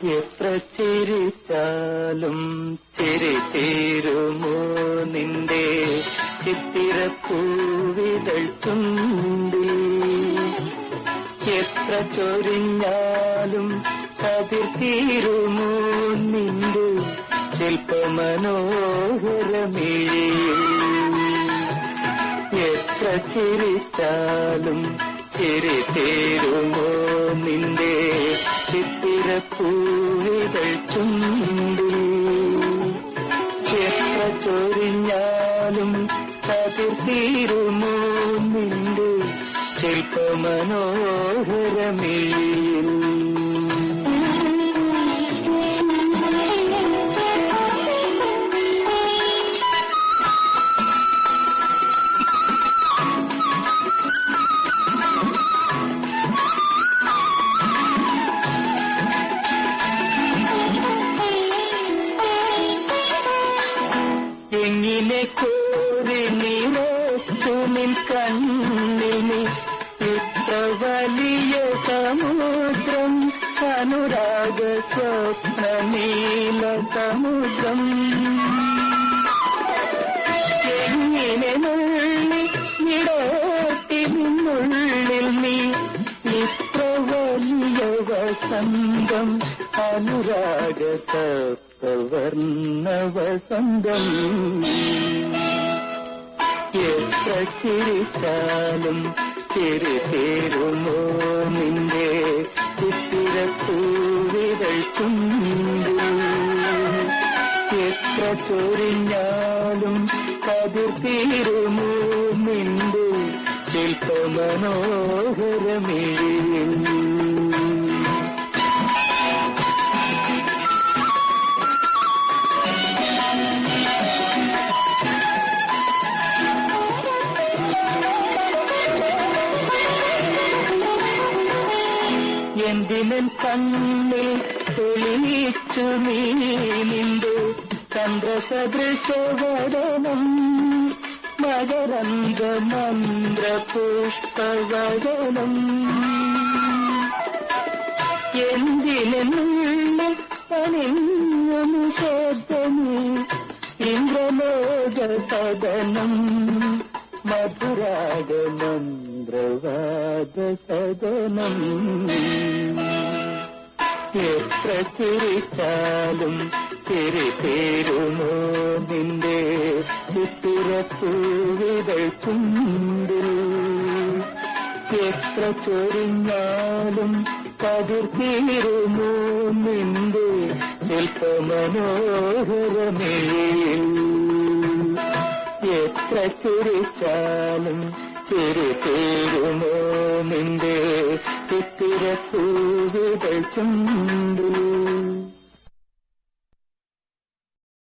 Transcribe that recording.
എത്ര ചിരിച്ചാലും ചിരി തീരുമോ നിന്റെ ചിത്തിരപ്പൂവിതൾ ചുണ്ടിൽ? എത്ര ചൊരിഞ്ഞാലും കതിർ തീരുമോ നിന്റെ ശില്പമനോഹരമേ? എത്ര ചിരിച്ചാലും ചിരി തീരുമോ നിന്റെ ചിത്തിരപ്പൂവിതൾ ചുണ്ടിൽ എത്ര ചൊരിഞ്ഞാലും കതിർ തീരുമോ നിന്റെ ശില്പമനോഹരമേയിൽ എങ്ങിനെ കോരി കണ്ണിനെ ഇത്ര വലിയ സമുദ്രം അനുരാഗ സ്വപ്നീല സമുദ്രം. തെങ്ങിനെ നുള്ളി ഇടോട്ടി നിന്നുള്ളിൽ നീ ഇത്ര വലിയ വസന്തം അനുരാഗ എത്ര ചിരിച്ചാലും ചിരി തീരുമോ നിന്റെ ചിത്തിരപ്പൂവിതൾ ചുണ്ടിൽ എത്ര ചൊരിഞ്ഞാലും കതിർ തീരുമോ നിന്റെ ശില്പമനോഹരമിഴിയിൽ? എന്തിനൻ കണ്ണിൽ തെളിയിച്ചു നീ നിന്റെ മന്ത്ര പുഷ്പവരണം എന്തിനുള്ള പണിഞ്ഞു നിഷേധമേ ഇന്ദ്രലോക സദനം മധുരാഗമന്ത്രവാദ സദനം എത്ര ചിരിച്ചാലും ചിരി തീരുമോ നിന്റെ ചിത്തിരപ്പൂവിതൾ ചുണ്ടിൽ. എത്ര ചൊരിഞ്ഞാലും കതിർ നിന്റെ ശില്പമനോഹരമേയിൽ എത്ര ചിരിച്ചാലും ചിരി തീരുമോ നിന്റെ ചിത്തിര ചിത്തിരപ്പൂവിതൾ ചുണ്ടിൽ